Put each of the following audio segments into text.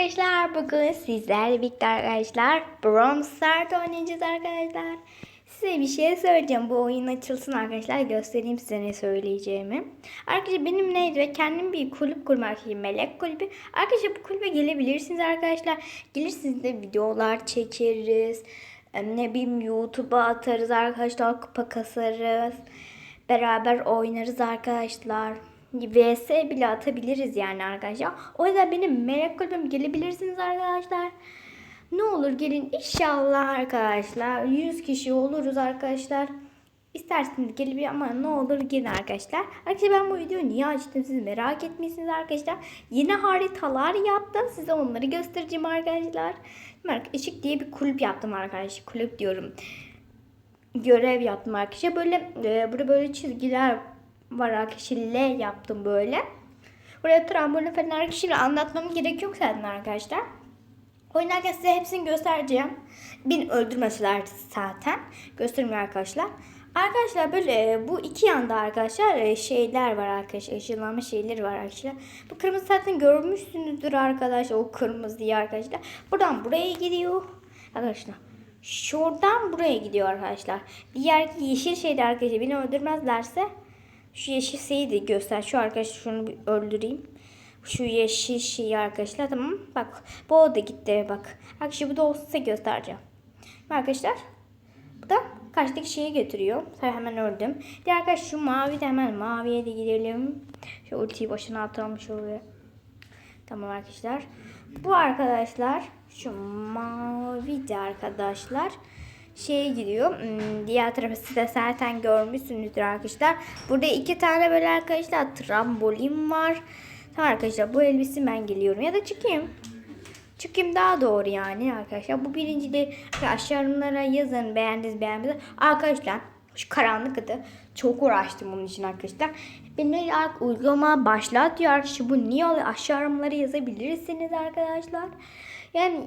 arkadaşlar. Bugün sizlerle birlikte arkadaşlar Brawl Stars oynayacağız arkadaşlar. Size bir şey söyleyeceğim. Bu oyun açılsın arkadaşlar. Göstereyim size ne söyleyeceğimi. Arkadaşlar benim neydi ve kendim bir kulüp kurmak istiyorum. Melek kulübü. Arkadaşlar bu kulübe gelebilirsiniz arkadaşlar. Gelirsiniz de videolar çekeriz. Ne bileyim YouTube'a atarız arkadaşlar. Kupa kasarız. Beraber oynarız arkadaşlar. VS bile atabiliriz yani arkadaşlar. O yüzden benim merak kulübüm gelebilirsiniz arkadaşlar. Ne olur gelin inşallah arkadaşlar. 100 kişi oluruz arkadaşlar. İsterseniz gelebilir ama ne olur gelin arkadaşlar. Arkadaşlar ben bu videoyu niye açtım siz merak etmişsiniz arkadaşlar. Yeni haritalar yaptım. Size onları göstereceğim arkadaşlar. Işık diye bir kulüp yaptım arkadaşlar. Kulüp diyorum görev yaptım arkadaşlar. Böyle e, burada böyle çizgiler var arkadaşlar. L yaptım böyle. Buraya trambolin falan arkadaşlar anlatmam gerek yok zaten arkadaşlar. Oynarken size hepsini göstereceğim. Beni öldürmeseler zaten. Göstereyim arkadaşlar. Arkadaşlar böyle e, bu iki yanda arkadaşlar e, şeyler var arkadaşlar. Işınlanma şeyleri var arkadaşlar. Bu kırmızı zaten görmüşsünüzdür arkadaşlar. O kırmızıyı arkadaşlar. Buradan buraya gidiyor. Arkadaşlar. Şuradan buraya gidiyor arkadaşlar. Diğer yeşil şeyde arkadaşlar beni öldürmezlerse şu yeşil şeyi de göster. Şu arkadaşlar şunu bir öldüreyim. Şu yeşil şeyi arkadaşlar tamam. Bak bu o da gitti bak. Arkadaşlar bu da olsa göstereceğim. Arkadaşlar bu da karşıdaki şeyi götürüyor. Sonra hemen öldüm. Diğer arkadaş şu mavi de hemen maviye de gidelim. Şu ultiyi başına atalım şuraya. Tamam arkadaşlar. Bu arkadaşlar şu mavi de arkadaşlar şeye gidiyor. Hmm, Diğer tarafı siz de zaten görmüşsünüzdür arkadaşlar. Burada iki tane böyle arkadaşlar trambolin var. Tamam arkadaşlar bu elbise ben geliyorum. Ya da çıkayım. Çıkayım daha doğru yani arkadaşlar. Bu birinci de aşağılara yazın beğendiniz beğenmediniz. Arkadaşlar şu karanlık adı çok uğraştım bunun için arkadaşlar. Beni artık uygulama başlat diyor arkadaşlar. Bu niye oluyor? Aşağı yorumlara yazabilirsiniz arkadaşlar. Yani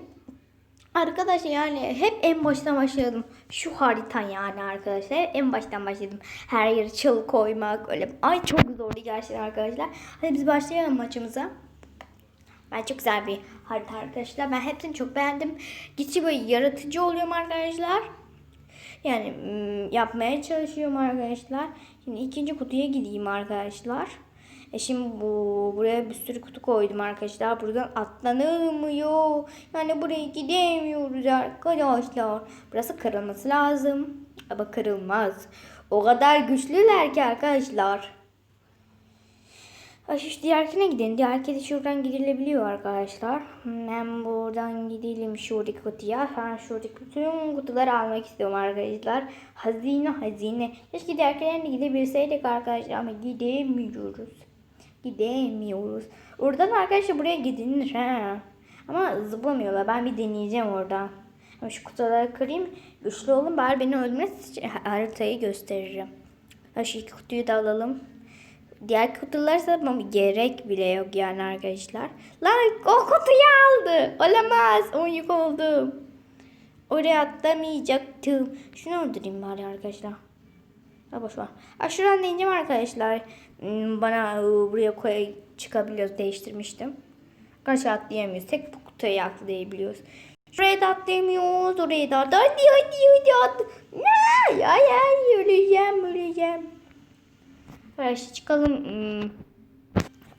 Arkadaşlar yani hep en baştan başladım. Şu harita yani arkadaşlar. En baştan başladım. Her yere çalı koymak öyle. Ay çok zordu gerçekten arkadaşlar. Hadi biz başlayalım maçımıza. Ben çok güzel bir harita arkadaşlar. Ben hepsini çok beğendim. Gitçi böyle yaratıcı oluyorum arkadaşlar. Yani mm, yapmaya çalışıyorum arkadaşlar. Şimdi ikinci kutuya gideyim arkadaşlar. E şimdi bu buraya bir sürü kutu koydum arkadaşlar. Buradan atlanılmıyor. Yani buraya gidemiyoruz arkadaşlar. Burası kırılması lazım. Ama kırılmaz. O kadar güçlüler ki arkadaşlar. Ay şu diğerkine gidelim. Diğerki de şuradan gidilebiliyor arkadaşlar. Hemen buradan gidelim şuradaki kutuya. Ben şuradaki bütün kutuları almak istiyorum arkadaşlar. Hazine hazine. Keşke diğerkilerine gidebilseydik arkadaşlar ama gidemiyoruz. Gidemiyoruz. Oradan arkadaşlar buraya gidilir ha. Ama zıplamıyorlar. Ben bir deneyeceğim oradan. Ama şu kutuları kırayım. Güçlü olun bari beni için haritayı gösteririm. Ha, şu iki kutuyu da alalım. Diğer kutular satmam gerek bile yok yani arkadaşlar. Lan o kutuyu aldı. Olamaz. On yük oldum. Oraya atlamayacaktım. Şunu öldüreyim bari arkadaşlar. Boş ver. Ha şuradan deneyeceğim arkadaşlar. Hmm, Bana e, buraya koy çıkabiliyoruz. Değiştirmiştim. Karşı atlayamıyoruz. Tek bu kutuya atlayabiliyoruz. Şuraya da atlayamıyoruz. Oraya da hadi hadi hadi hadi. hadi. Ay ay ay öleceğim öleceğim. Arkadaşlar çıkalım. Hmm.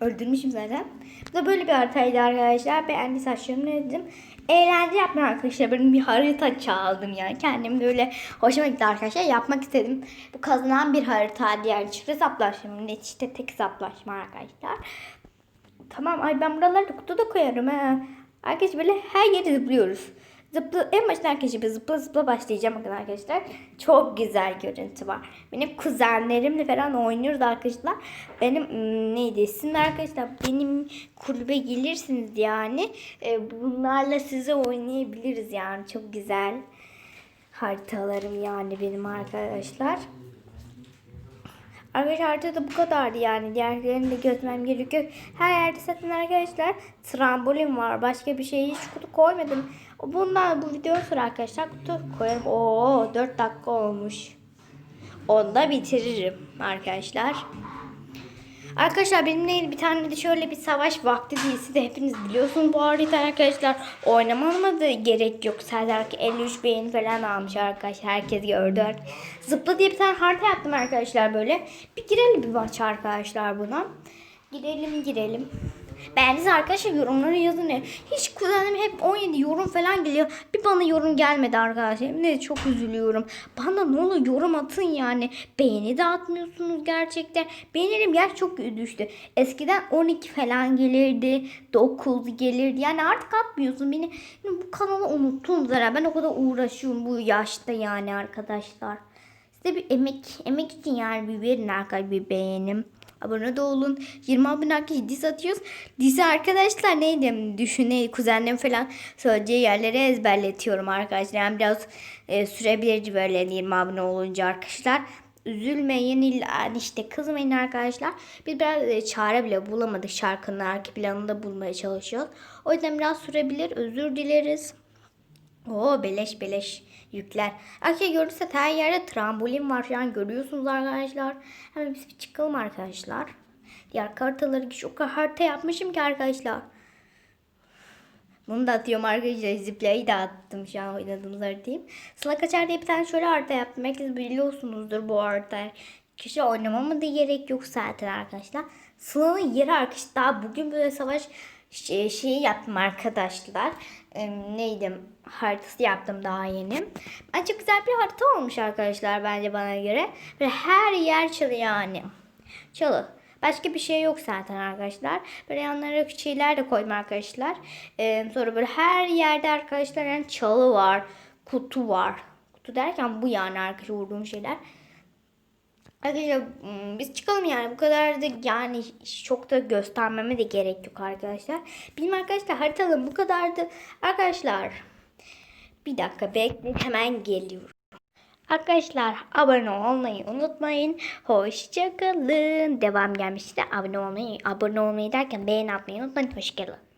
Öldürmüşüm zaten. Bu da böyle bir haritaydı arkadaşlar. Beğendi saçlarımı dedim. Eğlence yapmaya arkadaşlar. Benim bir harita çaldım yani. Kendim böyle hoşuma gitti arkadaşlar. Yapmak istedim. Bu kazanan bir harita. Diğer çift hesaplaşma. İşte tek hesaplaşma arkadaşlar. Tamam ay ben buralarda kutu da koyarım ha. Arkadaşlar böyle her yere zıplıyoruz. Zıpla, en başta arkadaşlar zıpla zıpla başlayacağım bakın arkadaşlar. Çok güzel görüntü var. Benim kuzenlerimle falan oynuyoruz arkadaşlar. Benim ım, neydi isimler arkadaşlar benim kulübe gelirsiniz yani. E, bunlarla size oynayabiliriz yani çok güzel. Haritalarım yani benim arkadaşlar. Arkadaşlar haritada bu kadardı yani. Diğerlerini de gözlemem gerekiyor. Her yerde zaten arkadaşlar trambolin var. Başka bir şey hiç kutu koymadım. Bundan bu videodan sonra arkadaşlar kutu koyarım. Oo 4 dakika olmuş. Onda bitiririm arkadaşlar. Arkadaşlar benimle bir tane de şöyle bir savaş vakti dizisi de hepiniz biliyorsunuz bu harita arkadaşlar. Oynamama da gerek yok. Serdar 53 beğeni falan almış arkadaşlar. Herkes gördü. Zıpla diye bir tane harita yaptım arkadaşlar böyle. Bir girelim bir maç arkadaşlar buna. Girelim girelim. Beğendiniz arkadaşlar yorumları yazın. ya. Hiç kuzenim hep 17 yorum falan geliyor. Bir bana yorum gelmedi arkadaşlar. De çok üzülüyorum. Bana ne olur yorum atın yani. Beğeni de atmıyorsunuz gerçekten. Beğenilerim gerçekten çok düştü. Eskiden 12 falan gelirdi. 9 gelirdi. Yani artık atmıyorsun. Beni bu kanalı unuttunuz herhalde. Ben o kadar uğraşıyorum bu yaşta yani arkadaşlar. Size bir emek emek için yani bir verin arkadaşlar bir beğenim. Abone de olun. 20 abone arkadaşlar dizi atıyoruz. Dizi arkadaşlar neydi? Düşüne kuzenlerim falan söyleyeceği yerleri ezberletiyorum arkadaşlar. Yani biraz e, sürebilir böyle 20 abone olunca arkadaşlar. Üzülmeyin illa işte kızmayın arkadaşlar. Biz biraz e, çare bile bulamadık şarkının arka planını da bulmaya çalışıyoruz. O yüzden biraz sürebilir. Özür dileriz. Oo beleş beleş yükler. Arkadaşlar görürse her yerde trambolin var şu görüyorsunuz arkadaşlar. Hemen biz bir çıkalım arkadaşlar. Diğer haritaları şu kadar harita yapmışım ki arkadaşlar. Bunu da atıyorum arkadaşlar. Ziplayı da attım şu an oynadığımız haritayı. Sıla Kaçar diye bir tane şöyle harita yaptım. Herkes biliyorsunuzdur bu haritayı. Kişi oynamama da gerek yok zaten arkadaşlar. Sıla'nın yeri arkadaşlar. Bugün böyle savaş şey, şeyi yaptım arkadaşlar. Ee, neydi? Haritası yaptım daha yeni. Ben çok güzel bir harita olmuş arkadaşlar bence bana göre. Böyle her yer çalı yani. Çalı. Başka bir şey yok zaten arkadaşlar. Böyle yanlara şeyler de koydum arkadaşlar. Ee, sonra böyle her yerde arkadaşlar yani çalı var. Kutu var. Kutu derken bu yani arkadaşlar vurduğum şeyler. Arkadaşlar ım, biz çıkalım yani bu kadar da yani çok da göstermeme de gerek yok arkadaşlar. Benim arkadaşlar haritalım bu kadardı. Arkadaşlar bir dakika bekleyin hemen geliyorum. Arkadaşlar abone olmayı unutmayın. Hoşçakalın. Devam gelmişti. Abone olmayı, abone olmayı derken beğeni atmayı unutmayın. Hoşçakalın.